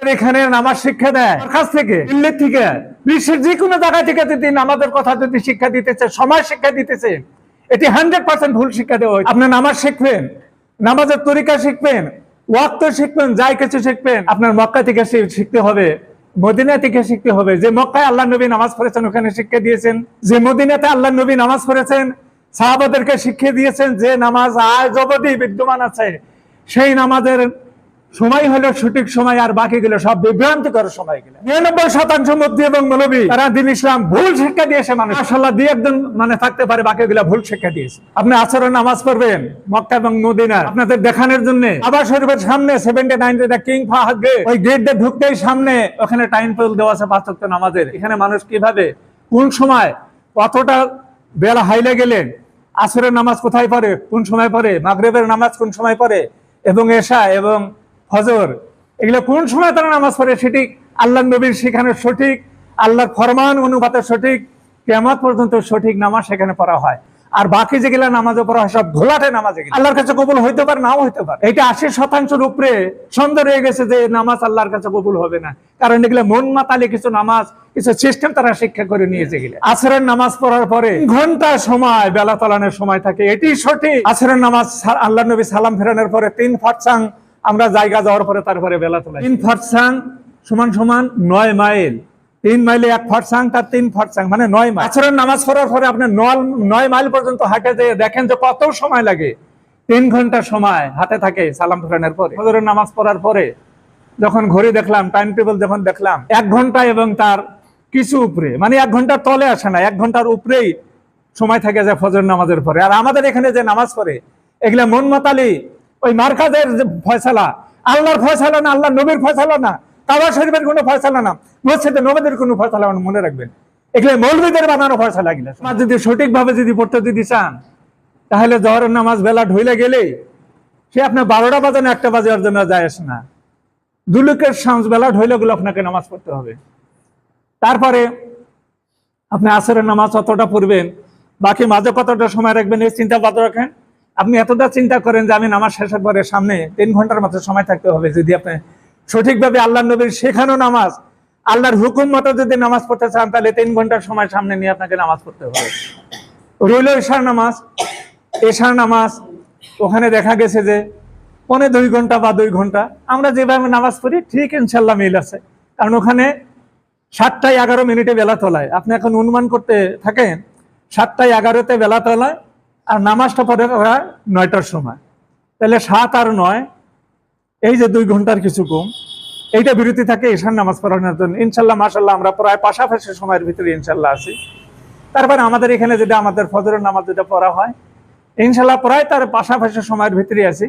এখানে নামাজ শিক্ষা দেয়। কাছ থেকে থেকে বিশ্বের যে কোনো জায়গা থেকে যদি নামাজের কথা যদি শিক্ষা দিতেছে শিক্ষা দিতেছে, এটি হান্ড্রেড পার্সেন্ট ভুল শিক্ষা দেওয়া। আপনি নামাজ শিখবেন, নামাজের তরিকা শিখবেন, ওয়াক্ত শিখবেন যাই কিছু শিখবেন, আপনার মক্কা থেকে শিখতে হবে, মদিনা থেকে শিখতে হবে। যে মক্কায় আল্লাহ নবী নামাজ পড়েছেন, ওখানে শিক্ষা দিয়েছেন। যে মদিনাতে আল্লাহ নবী নামাজ পড়েছেন, সাহাবাদেরকে শিখিয়ে দিয়েছেন যে নামাজ আজ অবধি বিদ্যমান আছে। সেই নামাজের সময় হলো সঠিক সময় আর বাকিগুলো সব বিভ্রান্তিকর সময়গুলো। নিরানব্বই শতাংশ মধ্যে এবং মৌলবী, তারা দিন ইসলাম ভুল শিক্ষা দিয়েছে মানুষ। মাসাল্লাহ দিয়ে একজন মানে থাকতে পারে বাকিগুলো ভুল শিক্ষা দিয়েছে। আপনি আচরণ নামাজ পড়বেন, মক্কা এবং মদিনা আপনাদের দেখানোর জন্য আবার শরীফের সামনে seventy nine King Fahad gate ওই গেট দিয়ে ঢুকতেই সামনে ওখানে টাইম টেবিল দেওয়া আছে পাঁচ ওয়াক্ত নামাজের। এখানে মানুষ কীভাবে, কোন সময় কতটা বেলা হাইলে গেলেন, আসরের নামাজ কোথায় পড়ে, কোন সময় পড়ে, মাগরেবের নামাজ কোন সময় পড়ে, এবং এশা এবং ফজর এগুলো কোন সময় তারা নামাজ পড়ে সেটি আল্লাহ নবীর সেখানে সঠিক আল্লাহর ফরমান অনুপাতে সঠিক কেমন পর্যন্ত সঠিক নামাজ সেখানে পড়া হয়। আর বাকি যেগুলা নামাজে পড়া হয় সব ঘোলাটে নামাজ আল্লাহর কাছে কবুল হইতে পারে নাও হইতে পারে। এটা আশি শতাংশের উপরে সন্দেহ রয়ে গেছে যে নামাজ আল্লাহর কাছে কবুল হবে না। কারণ এগুলো মন মাতালে কিছু নামাজ কিছু সিস্টেম তারা শিক্ষা করে নিয়েছে গেলে। আসরের নামাজ পড়ার পরে ঘণ্টা সময় বেলা তলানোর সময় থাকে এটি সঠিক। আসরের নামাজ আল্লাহ নবী সালাম ফেরানোর পরে তিন ফাটসাং আমরা জায়গা যাওয়ার পরে তারপরে বেলা তোলাই তিন ফাটসাং সমান সমান নয় মাইল। তিন মাইলে এক ফাটসাং তার তিন ফাটসাং মানে নয় মাইল। আসরের নামাজ পড়ার পরে আপনি নয় মাইল পর্যন্ত হাঁটে যেয়ে দেখেন যে কত সময় লাগে। তিন ঘণ্টা সময় হাতে থাকে সালাম ফেরানোর পরে। ফজরের নামাজ পড়ার পরে যখন ঘড়ি দেখলাম টাইম টেবিল যখন দেখলাম এক ঘণ্টা এবং তার কিছু উপরে মানে এক ঘণ্টার তলে আসে না এক ঘণ্টার উপরেই সময় থাকে যায় ফজর নামাজের পরে। আর আমাদের এখানে যে নামাজ পড়ে এগুলা মন মাতালি ওই মার্কাজের ফয়সালা, আল্লাহর ফয়সালা না আল্লাহ নবীর ফয়সালা না কাবা শরীফের কোনো ফয়সালা না মসজিদে নবীদের কোনো ফয়সালা মনে রাখবেন। এগুলো মৌলবীদের বানানো ফয়সালা গিলা নামাজ যদি সঠিকভাবে যদি পড়তে যদি চান, তাহলে জহরের নামাজ বেলা ঢইলে গেলেই সে আপনার বারোটা বাজে না, একটা বাজে ওর জন্য যায় আসে না। দুলুকের সাঁজ বেলা ঢইলে গুলো আপনাকে নামাজ পড়তে হবে। তারপরে আপনি আসরের নামাজ অতটা পড়বেন, বাকি মাঝে কতটা সময় রাখবেন এই চিন্তা বাদ রাখেন? আপনি এতটা চিন্তা করেন যে আমি নামাজ শেষের পরে সামনে তিন ঘণ্টার মতো সময় থাকতে হবে যদি আপনি সঠিকভাবে আল্লাহ নবীর শেখানো নামাজ, আল্লাহর হুকুম মতো যদি নামাজ পড়তে চান, তাহলে তিন ঘণ্টার সময় সামনে নিয়ে আপনাকে নামাজ পড়তে হবে। রইল এশার নামাজ। এশার নামাজ, ওখানে দেখা গেছে যে পনে দুই ঘণ্টা বা দুই ঘণ্টা আমরা যেভাবে নামাজ পড়ি, ঠিক ইনশাল্লাহ মিল আছে। কারণ ওখানে সাতটায় এগারো মিনিটে বেলা তোলায়। আপনি এখন অনুমান করতে থাকেন, সাতটায় এগারোতে বেলা তোলায় আর নামাজটা পড়ে নয়টার সময়। তাহলে সাত আর নয়, এই যে দুই ঘণ্টার কিছু কম এইটা বিরতি থাকে ঈশান নামাজ পড়ানোর জন্য। ইনশাল্লাহ মাসাল্লাহ আমরা প্রায় পাশাপাশি সময়ের ভিতরে ইনশাল্লাহ আছি। তারপরে আমাদের এখানে যেটা, আমাদের ফজরের নামাজ যেটা পড়া হয়, ইনশাল্লাহ প্রায় তার পাশাপাশি সময়ের ভিতরে আছি।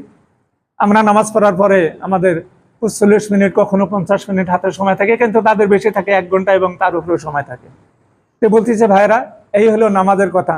আমরা নামাজ পড়ার পরে আমাদের চল্লিশ মিনিট, কখনো পঞ্চাশ মিনিট হাতে সময় থাকে, কিন্তু তাদের বেশি থাকে এক ঘণ্টা এবং তার উপরেও সময় থাকে। তো বলতেছে ভাইরা এই হলো নামাজের কথা।